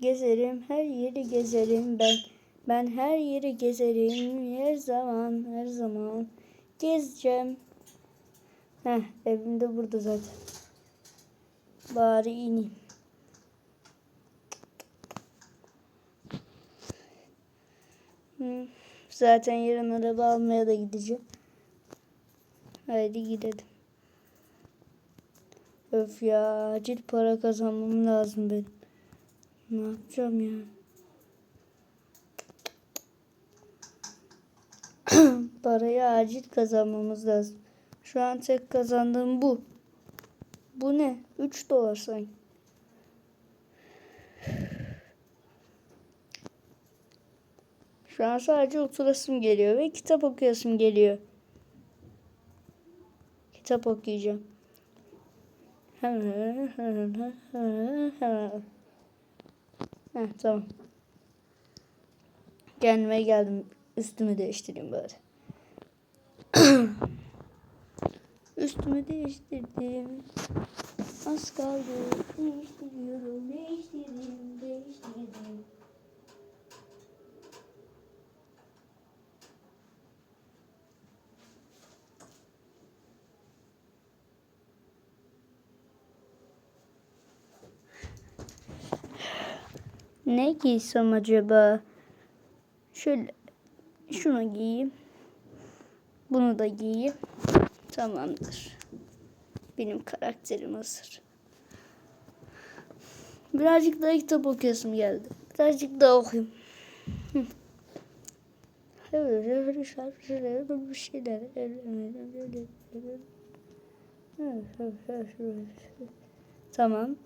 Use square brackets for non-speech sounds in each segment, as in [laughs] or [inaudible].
Gezerim her yeri gezerim ben. Ben her yeri gezerim her zaman her zaman gezeceğim. Heh evim de burada zaten. Bari ineyim. Zaten yarın araba almaya da gideceğim. Haydi gidelim. Öf ya acil para kazanmam lazım benim. Ne yapacağım ya? [clears throat] Parayı acil kazanmamız lazım. Şu an tek kazandığım bu. Bu ne? 3 dolar sanki. Şu an sadece oturasım geliyor ve kitap okuyasım geliyor. Kitap okuyacağım. [laughs] Heh, tamam. Kendime geldim. Üstümü değiştireyim bari. [coughs] Üstümü değiştirdim. Az kaldı. Değiştiriyorum. Değiştirdim. Değiştirdim. Ne giysem acaba? Şöyle şunu giyeyim. Bunu da giyeyim. Tamamdır. Benim karakterim hazır. Birazcık daha kitap okuyasım geldi. Birazcık daha okuyayım. Bir şeyler. Tamam.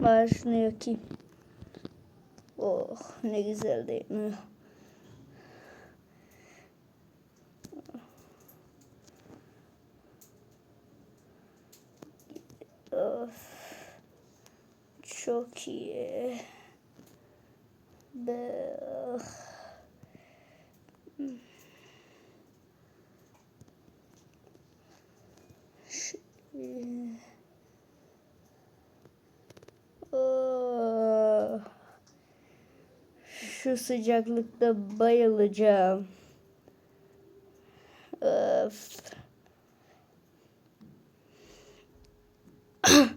Var şunu yakayım. Oh ne güzel değil mi? Of. Çok iyi. Be. Şu sıcaklıkta bayılacağım. Öf. [clears throat]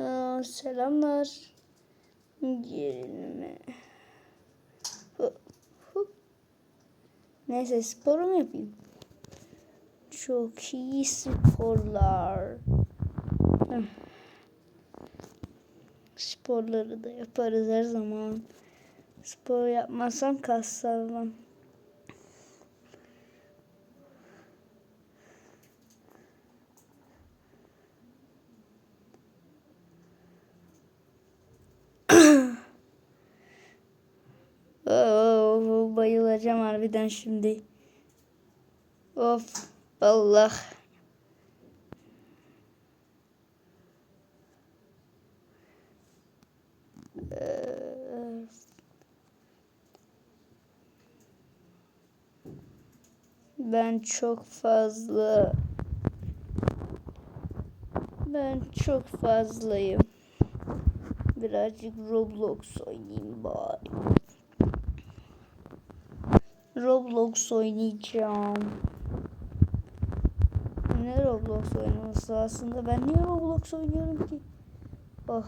Aa, selamlar. Hu. Neyse sporumu yapayım. Çok iyi sporlar. Sporları da yaparız her zaman. Spor yapmazsam kas sağlamam. [coughs] Oh, bayılacağım harbiden şimdi. Of Allah. Ben çok fazla ben çok fazlayım. Birazcık Roblox oynayayım bari. Roblox oynayacağım. Ne Roblox oynaması aslında? Ben niye Roblox oynuyorum ki? Oh.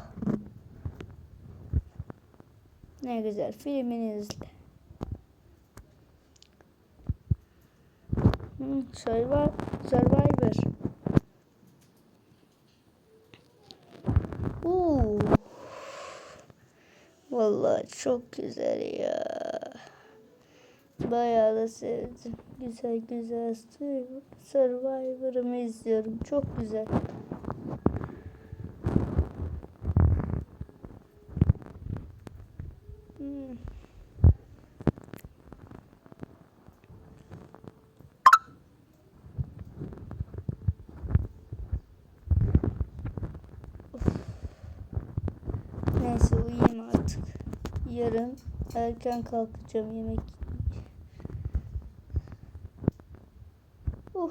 Ne güzel filmini izle. Hmm, Survivor. Survivor. Vallahi çok güzel ya. Bayağı da sevdim. Güzel güzel Survivor'ımı izliyorum. Çok güzel. Hmm. Neyse uyuyayım artık. Yarın erken kalkacağım yemek Oh.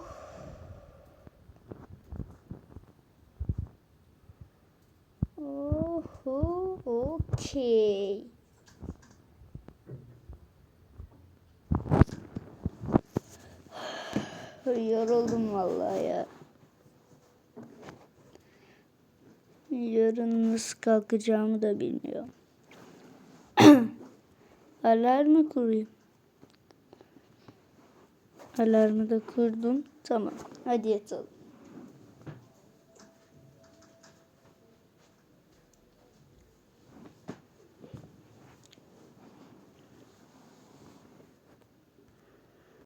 Oh, okey. Yoruldum vallahi ya. Yarın nasıl kalkacağımı da bilmiyorum. [clears throat] Alarmı kurayım. Alarmı da kurdum. Tamam. Hadi yatalım.